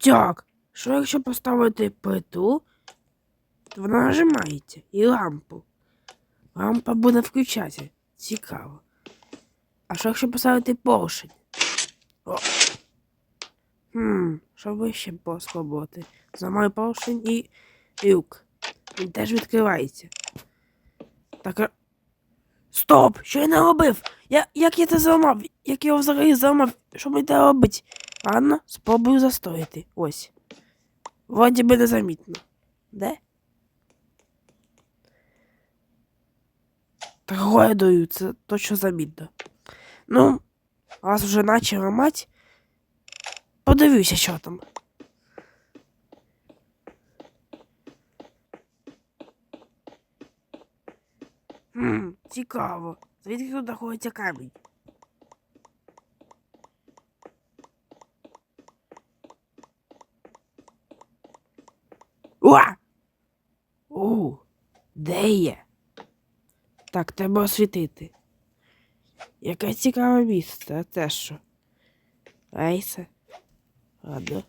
Так, що якщо поставити плиту, то вона нажимається і лампу. Лампа буде включатися. Цікаво. А що якщо поставити поршень? О. Хм, що би ще спробувати? Зламаю поршень і люк. Він теж відкривається. Так. Стоп! Що я не робив? Я, як я це зламав? Як я його взагалі зламав? Що мені треба робити? Ладно, спробую застояти. Ось. Вроді би незамітно. Де? Так гойдою, це точно замітно. Ну, раз вже наче ламать, подивлюся, що там. Хм, цікаво. Звідки тут знаходиться камінь? Уа! У, де є? Так, треба освітити. Яке цікаве місце, а це що? Айсе. Ладно.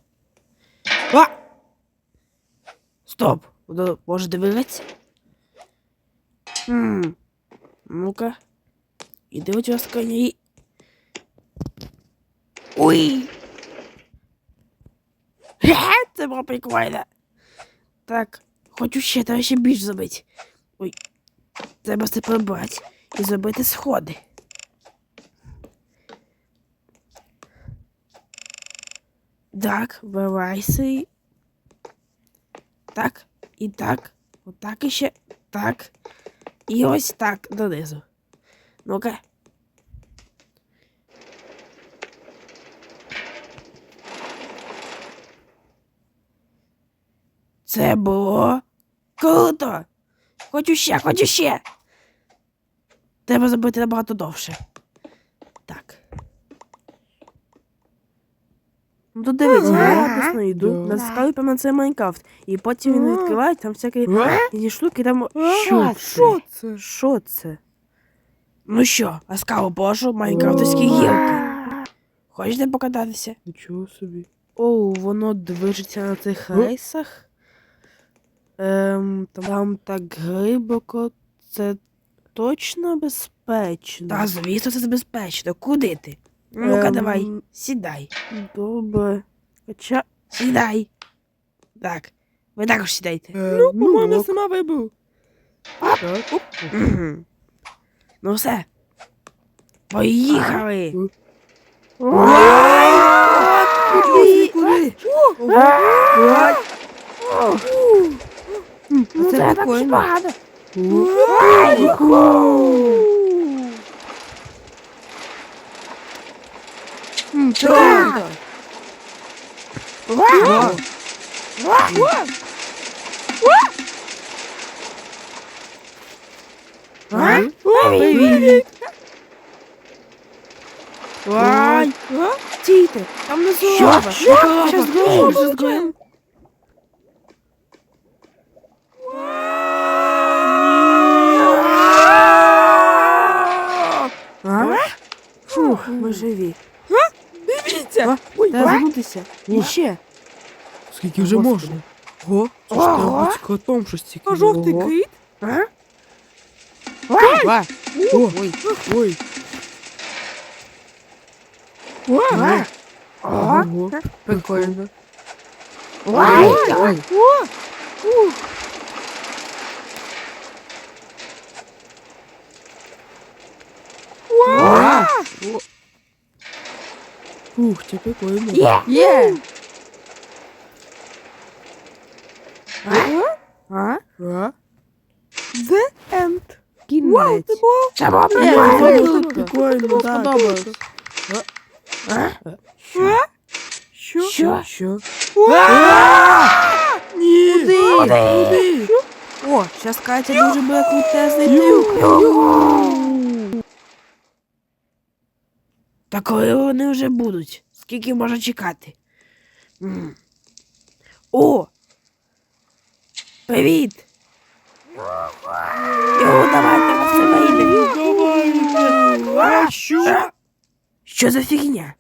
А! Стоп! Воно може дивитися? Хм. Ну-ка. Іди, будь ласка, і... Ой! Ге, це було прикольно. Так, хочу ще, треба ще більш зробити. Ой, треба це прибрати і зробити сходи. Так, вилайся. і- Так, і так. Отак і ще. Так. І ось так донизу. Ну-ка. Це було круто. Хочу ще, хочу ще. Треба зробити набагато довше. Так. Ну тут дивіться, я написано йду, Да. натискаю прямо на цей Майнкрафт. І потім він відкриває, там всякі різні штуки, там. Що, що це? Що це? Ну що, ласкаво прошу, майнкрафтовські гілки. Хочете покататися? Нічого собі. О, воно движеться на цих рейсах. Ем, там так глибоко. Це точно безпечно. Та, звісно, це безпечно. Куди ти? Ну-ка, Ем, давай, сідай. Добре. Хоча. Сідай. Так. Ви також сідайте. Е, ну, ну, по-моєму, ок. сама вибув. Так. Оп. Ну все. Поїхали. Е. Куди? Куди? Ну, Це прикольно. М, це Так. круто. Ва. А? Е? О, Привіт. Ай, стійте, там не Що? злова. Що? Щас Що? згоримо, Що? щас згоримо. А? Фух, ми живі. Дивіться! Ой, Треба звернутися. І ще. Скільки вже Господи. можна? Го? Це ж Ого. треба бути котом щось тільки. А жовтий Ого. кит? А? Ва. О, ой, ой. А? Ого. Прикольно. Ой, Ой. А? Ух, це прикольно. Є. Є! А? А? А? The End. Кінець. Вау, це було Це було Ні, прикольно. це круто. було прикольно, так. сподобалось. А? Що? Що? Що? Ні! Куди? Куди? О, зараз Катя дуже буде крутезний трюк. Та коли вони вже будуть? Скільки можна чекати? М. О! Привіт! Його давайте на себе. Давай. А що? Що за фігня?